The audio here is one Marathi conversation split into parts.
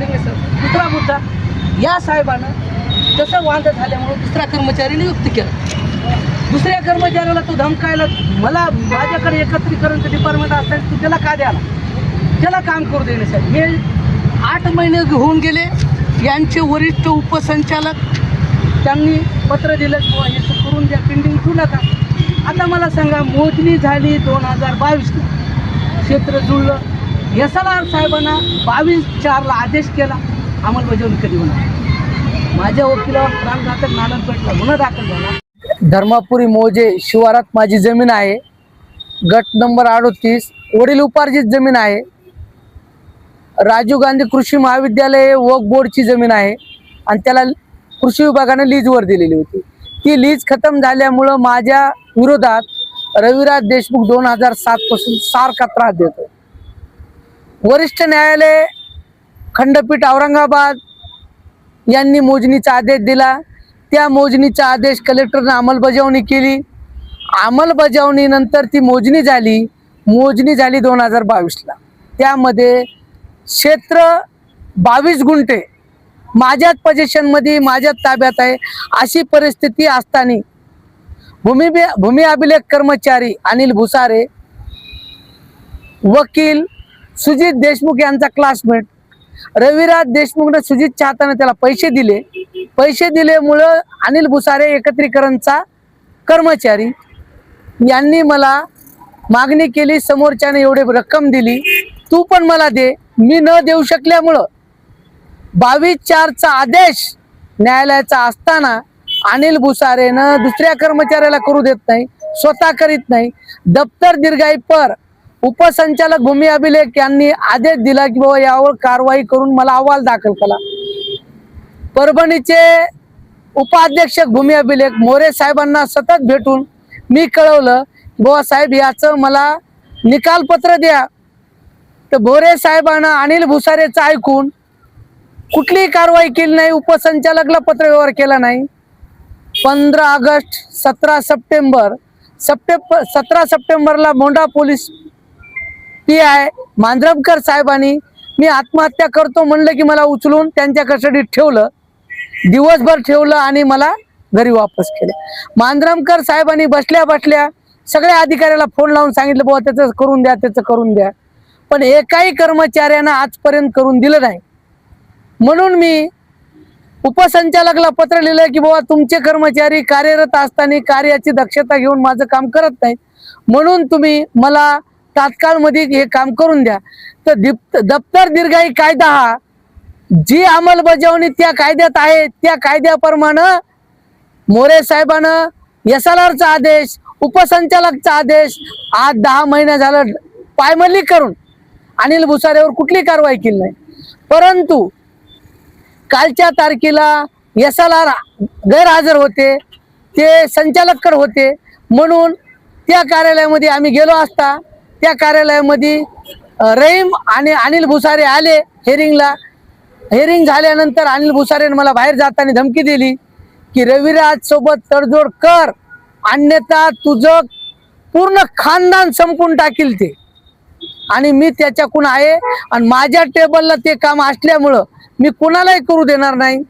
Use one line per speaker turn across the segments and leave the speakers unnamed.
कोऑर्डिनेशन दुसरा मुद्दा या साहेबानं तसं वांद झाल्यामुळं दुसरा कर्मचारी नियुक्त केला. दुसऱ्या कर्मचाऱ्याला तो धमकायला मला माझ्याकडे एकत्रीकरणचं डिपार्टमेंट असेल तू त्याला का द्याला त्याला काम करू देण्यासाठी हे आठ महिने होऊन गेले यांचे वरिष्ठ उपसंचालक त्यांनी पत्र दिलं किंवा हे करून द्या पेंडिंग ठेवू नका. आता मला सांगा मोजणी झाली दोन हजार बावीसला. क्षेत्र जुळलं एस एल आर साहेबांना बावीस चारला आदेश केला. अंमलबजावणी कधी होणार? माझ्या वकिलावर प्राणघातक नाननपेठला गुन्हा दाखल झाला. धर्मापुरी मोजे शिवारात माझी जमीन आहे. गट नंबर अडोतीस वडील उपार्जित जमीन आहे. राजीव गांधी कृषी महाविद्यालय वक बोर्डची जमीन आहे. आणि त्याला कृषी विभागाने लीजवर दिलेली होती. ती लीज खतम झाल्यामुळं माझ्या विरोधात रविराज देशमुख दोन हजार सात पासून सारखा त्रास देतो वरिष्ठ न्यायालय खंडपीठ औरंगाबाद यांनी मोजणीचा आदेश दिला. त्या मोजणीचा आदेश कलेक्टरनं अंमलबजावणी केली. अंमलबजावणीनंतर ती मोजणी झाली. मोजणी झाली दोन हजार बावीसला. त्यामध्ये क्षेत्र बावीस गुंठे माझ्याच पोझिशनमध्ये माझ्याच ताब्यात आहे. अशी परिस्थिती असताना भूमी भूमी अभिलेख कर्मचारी अनिल भुसारे वकील सुजित देशमुख यांचा क्लासमेट रविराज देशमुखने सुजित हाताने त्याला पैसे दिले. पैसे दिल्यामुळं अनिल भुसारे एकत्रीकरणचा कर्मचारी. यांनी मला मागणी केली समोरच्याने एवढे रक्कम दिली. तू पण मला दे मी न देऊ शकल्यामुळं. बावीस चारचा आदेश न्यायालयाचा असताना अनिल भुसारेनं दुसऱ्या कर्मचाऱ्याला करू देत नाही स्वतः करीत नाही. दप्तर दीर्घाई पर उपसंचालक भूमी अभिलेख यांनी आदेश दिला की बाबा यावर कारवाई करून मला अहवाल दाखल केला परभणीचे उपाध्यक्ष भूमी अभिलेख मोरे साहेबांना सतत भेटून मी कळवलं की बाबा साहेब याचं मला निकालपत्र द्या. तर भोरे साहेबांना अनिल भुसारेचं ऐकून कुठलीही कारवाई केली नाही उपसंचालकला पत्रव्यवहार केला नाही. पंधरा ऑगस्ट सतरा सप्टेंबर सप्टेंबर सतरा सप्टेंबरला मोंढा पोलीस ती आहे मांजरमकर साहेबांनी. मी आत्महत्या करतो म्हणलं की मला उचलून त्यांच्या कस्टडीत ठेवलं. दिवसभर ठेवलं आणि मला घरी वापस केलं. मांजरमकर साहेबांनी बसल्या बसल्या सगळ्या अधिकाऱ्याला फोन लावून सांगितलं बाबा त्याचं करून द्या त्याचं करून द्या. पण एकाही कर्मचाऱ्यानं आजपर्यंत करून दिलं नाही. म्हणून मी उपसंचालकला पत्र लिहिलं की बाबा तुमचे कर्मचारी कार्यरत असताना कार्याची दक्षता घेऊन माझं काम करत नाहीत. म्हणून तुम्ही मला तात्काळमध्ये हे काम करून द्या. तर दिप दप्तर दीर्घाई कायदा हा जी अंमलबजावणी त्या कायद्यात आहे त्या कायद्याप्रमाणे मोरे साहेबानं एस एल आरचा आदेश उपसंचालकचा आदेश आज दहा महिने झालं पायमल्ली करून अनिल भुसारेवर कुठली कारवाई केली नाही. परंतु कालच्या तारखेला एस एल आर गैरहजर होते ते संचालककडे होते म्हणून त्या कार्यालयामध्ये आम्ही गेलो असता त्या कार्यालयामध्ये रहीम आणि अनिल भुसारे आले हेरिंगला हेरिंग झाल्यानंतर अनिल भुसारेने मला बाहेर जाताना धमकी दिली की रविराज सोबत तडजोड कर. अन्यथा तुझं पूर्ण खानदान संपून टाकील ते. आणि मी त्याच्याकडून आहे आणि माझ्या टेबलला ते काम असल्यामुळं मी कुणालाही करू देणार नाही.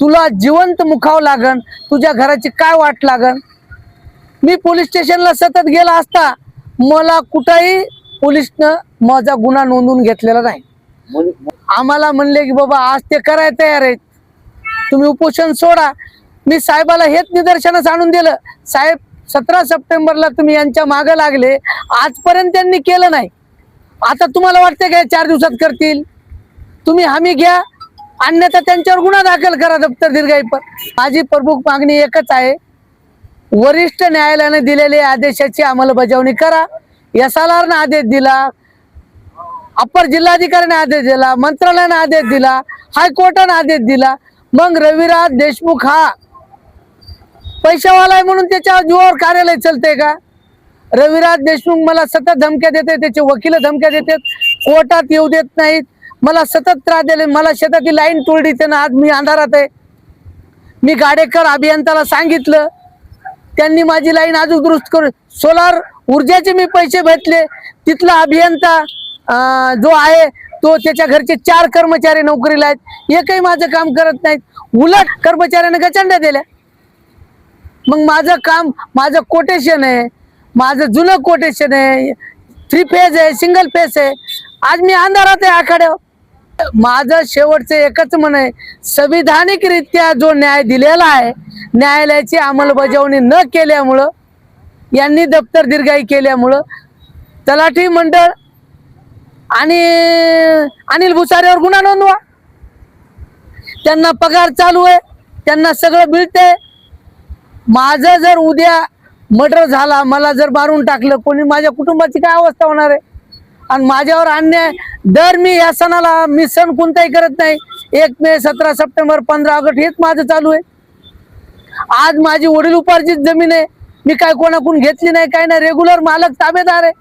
तुला जिवंत मुखावं लागन. तुझ्या घराची काय वाट लागन? मी पोलीस स्टेशनला सतत गेला असता मला कुठंही पोलिसनं माझा गुन्हा नोंदवून घेतलेला नाही. आम्हाला म्हणले की बाबा आज ते करायला तयार आहेत. तुम्ही उपोषण सोडा. मी साहेबाला हेच निदर्शनास आणून दिलं. साहेब सतरा सप्टेंबरला तुम्ही यांच्या मागं लागले. आजपर्यंत त्यांनी केलं नाही. आता तुम्हाला वाटतं काय चार दिवसात करतील? तुम्ही हमी घ्या. अन्यथा त्यांच्यावर गुन्हा दाखल करा दप्तर दीर्घाई पण माझी प्रमुख मागणी एकच आहे. वरिष्ठ न्यायालयाने दिलेल्या आदेशाची अंमलबजावणी करा. एस एल आरनं आदेश दिला. अप्पर जिल्हाधिकाऱ्याने आदेश दिला. मंत्रालयाने आदेश दिला. हायकोर्टाने आदेश दिला. मग रविराज देशमुख हा पैशावाला आहे म्हणून त्याच्या जीवावर कार्यालय चालतंय का? रविराज देशमुख मला सतत धमक्या देते त्याचे वकील धमक्या देतात. कोर्टात येऊ देत नाहीत. मला सतत त्रास दिले. मला शेताची लाईन तोडली. त्यानं आज मी अंधारात आहे. मी गाडेकर अभियंताला सांगितलं. त्यांनी माझी लाईन अजून दुरुस्त करून सोलार ऊर्जाचे मी पैसे भेटले. तिथला अभियंता जो आहे तो त्याच्या घरचे चार कर्मचारी नोकरीला आहेत. एकही माझं काम करत नाहीत. उलट कर्मचाऱ्याने गचंड्या दिल्या. मग माझं काम माझं कोटेशन आहे. माझं जुनं कोटेशन आहे. थ्री फेज आहे सिंगल फेज आहे. आज मी अंधारात आहे आखाड्यावर. माझं शेवटचं एकच म्हण आहे संविधानिकरित्या जो न्याय दिलेला आहे न्यायालयाची अंमलबजावणी न केल्यामुळं यांनी दप्तर दीर्घाई केल्यामुळं तलाठी मंडळ आणि अनिल भुसारेवर गुन्हा नोंदवा. त्यांना पगार चालू आहे त्यांना सगळं मिळतंय. माझं जर उद्या मर्डर झाला मला जर मारून टाकलं कोणी माझ्या कुटुंबाची काय अवस्था होणार आहे? आणि माझ्यावर अन्याय. दर मी या सणाला मी सण कोणताही करत नाही. एक मे सतरा सप्टेंबर पंधरा ऑगस्ट हेच माझं चालू आहे. आज माझी वडील उपार्जित जमीन आहे. मी काय कोणाकडून घेतली नाही काय नाही. रेग्युलर मालक ताबेदार आहे.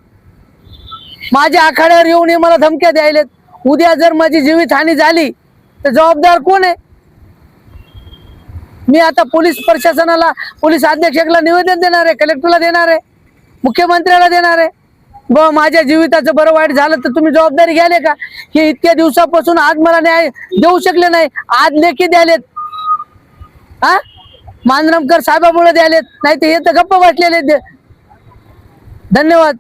माझ्या आखाड्यावर येऊन हे मला धमक्या द्यायलेत. उद्या जर माझी जीवितहानी झाली तर जबाबदार कोण आहे? मी आता पोलीस प्रशासनाला पोलीस अधीक्षकला निवेदन देणार आहे कलेक्टरला देणार आहे मुख्यमंत्र्याला देणार आहे. ब माझ्या जीविताचं बरं वाईट झालं तर तुम्ही जबाबदारी घ्याले का? की इतक्या दिवसापासून आज मला न्याय देऊ शकले नाही. आज लेखी द्यालेत. हा? मांजरमकर साहेबामुळे द्यालेत. नाही ते हे तर गप्प बसलेले धन्यवाद.